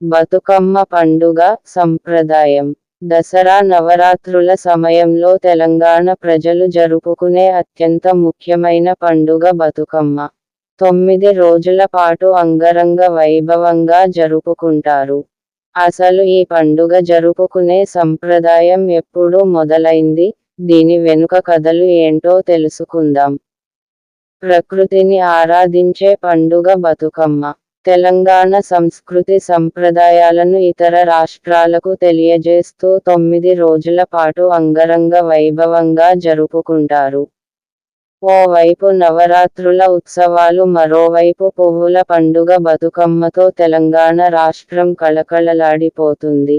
బతుకమ్మ పండుగ సంప్రదాయం. దసరా నవరాత్రుల సమయంలో తెలంగాణ ప్రజలు జరుపుకునే అత్యంత ముఖ్యమైన పండుగ బతుకమ్మ. తొమ్మిది రోజుల పాటు అంగరంగ వైభవంగా జరుపుకుంటారు. అసలు ఈ పండుగ జరుపుకునే సంప్రదాయం ఎప్పుడు మొదలైంది? దీని వెనుక కథలు ఏంటో తెలుసుకుందాం. ప్రకృతిని ఆరాధించే పండుగ బతుకమ్మ. తెలంగాణ సంస్కృతి సంప్రదాయాలను ఇతర రాష్ట్రాలకు తెలియజేస్తూ తొమ్మిది రోజుల పాటు అంగరంగ వైభవంగా జరుపుకుంటారు. ఓవైపు నవరాత్రుల ఉత్సవాలు మరోవైపు పువ్వుల పండుగ బతుకమ్మతో తెలంగాణ రాష్ట్రం కళకళలాడిపోతుంది.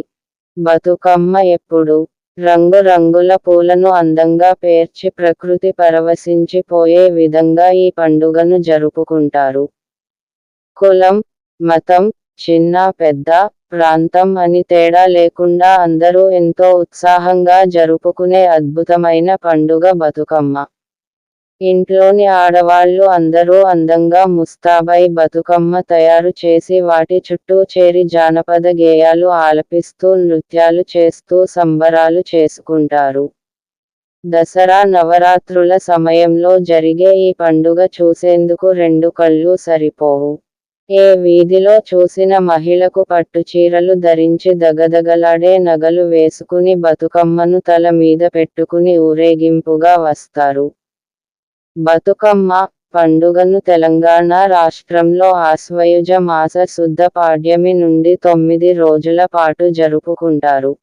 బతుకమ్మ ఎప్పుడు? రంగురంగుల పూలను అందంగా పేర్చి ప్రకృతి పరవశించిపోయే విధంగా ఈ పండుగను జరుపుకుంటారు. కులం మతం చిన్న పెద్ద ప్రాంతం అని తేడా లేకుండా అందరూ ఎంతో ఉత్సాహంగా జరుపుకునే అద్భుతమైన పండుగ బతుకమ్మ. ఇంట్లోని ఆడవాళ్ళు అందరూ అందంగా ముస్తాబై బతుకమ్మ తయారు చేసి వాటి చుట్టూ చేరి జానపద గేయాలు ఆలపిస్తూ నృత్యాలు చేస్తూ సంబరాలు చేసుకుంటారు. దసరా నవరాత్రుల సమయంలో జరిగే ఈ పండుగ చూసేందుకు రెండు కళ్ళు సరిపోవు. ఏ వీధిలో చూసిన మహిళకు పట్టుచీరలు ధరించి దగదగలాడే నగలు వేసుకుని బతుకమ్మను తల మీద పెట్టుకుని ఊరేగింపుగా వస్తారు. బతుకమ్మ పండుగను తెలంగాణ రాష్ట్రంలో ఆశ్వయుజ మాస శుద్ధ పాడ్యమి నుండి తొమ్మిది రోజుల పాటు జరుపుకుంటారు.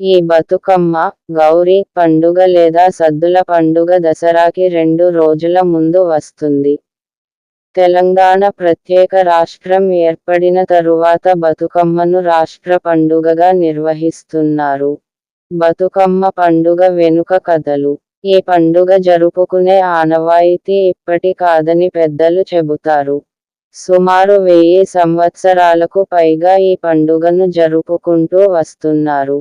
ఈ బతుకమ్మ గౌరీ పండుగ లేదా సద్దుల పండుగ దసరాకి రెండు రోజుల ముందు వస్తుంది. తెలంగాణ ప్రత్యేక రాష్ట్రం ఏర్పడిన తరువాత బతుకమ్మను రాష్ట్ర పండుగగా నిర్వహిస్తున్నారు. బతుకమ్మ పండుగ వెనుక కథలు. ఈ పండుగ జరుపుకునే ఆనవాయితీ ఇప్పటి కాదని పెద్దలు చెబుతారు. సుమారు వెయ్యి సంవత్సరాలకు పైగా ఈ పండుగను జరుపుకుంటూ వస్తున్నారు.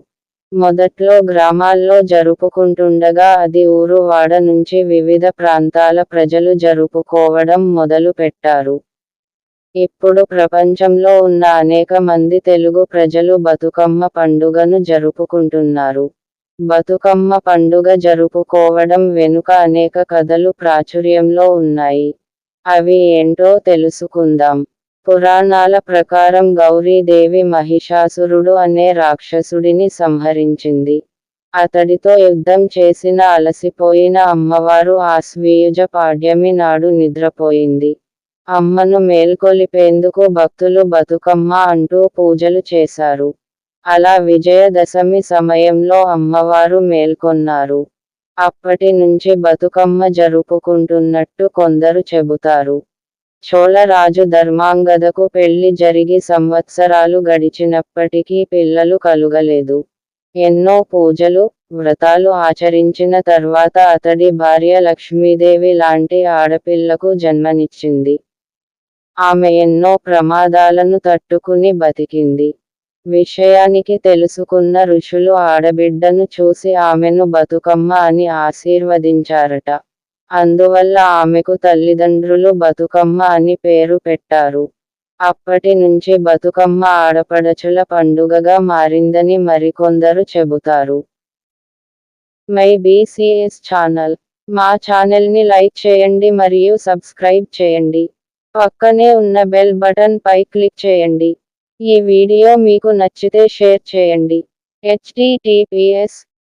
మొదట్లో గ్రామాల్లో జరుపుకుంటుండగా అది ఊరు వాడ నుంచి వివిధ ప్రాంతాల ప్రజలు జరుపుకోవడం మొదలు పెట్టారు. ఇప్పుడు ప్రపంచంలో ఉన్న అనేక మంది తెలుగు ప్రజలు బతుకమ్మ పండుగను జరుపుకుంటున్నారు. బతుకమ్మ పండుగ జరుపుకోవడం వెనుక అనేక కథలు ప్రాచుర్యంలో ఉన్నాయి. అవి ఏంటో తెలుసుకుందాం. పురాణాల ప్రకారం గౌరీదేవి మహిషాసురుడు అనే రాక్షసుడిని సంహరించింది. అతడితో యుద్ధం చేసిన అలసిపోయిన అమ్మవారు ఆశ్వీయుజ పాడ్యమి నాడు నిద్రపోయింది. అమ్మను మేల్కొలిపేందుకు భక్తులు బతుకమ్మ అంటూ పూజలు చేశారు. అలా విజయదశమి సమయంలో అమ్మవారు మేల్కొన్నారు. అప్పటి నుంచి బతుకమ్మ జరుపుకుంటున్నట్టు కొందరు చెబుతారు. చోళరాజు ధర్మాంగదకు పెళ్ళి జరిగి సంవత్సరాలు గడిచినప్పటికీ పిల్లలు కలుగలేదు. ఎన్నో పూజలు వ్రతాలు ఆచరించిన తర్వాత అతడి భార్య లక్ష్మీదేవి లాంటి ఆడపిల్లకు జన్మనిచ్చింది. ఆమె ఎన్నో ప్రమాదాలను తట్టుకుని బతికింది. విషయానికి తెలుసుకున్న ఋషులు ఆడబిడ్డను చూసి ఆమెను బతుకమ్మ అని ఆశీర్వదించారట. అందువల్ల ఆమెకు తల్లిదండ్రులు బతుకమ్మ అని పేరు పెట్టారు. అప్పటి నుంచి బతుకమ్మ ఆడపడచుల పండుగగా మారిందని మరికొందరు చెబుతారు. My BCS channel. మా ఛానల్ని లైక్ చేయండి మరియు సబ్స్క్రైబ్ చేయండి. పక్కనే ఉన్న బెల్ బటన్ పై క్లిక్ చేయండి. ఈ వీడియో మీకు నచ్చితే షేర్ చేయండి. HTTPS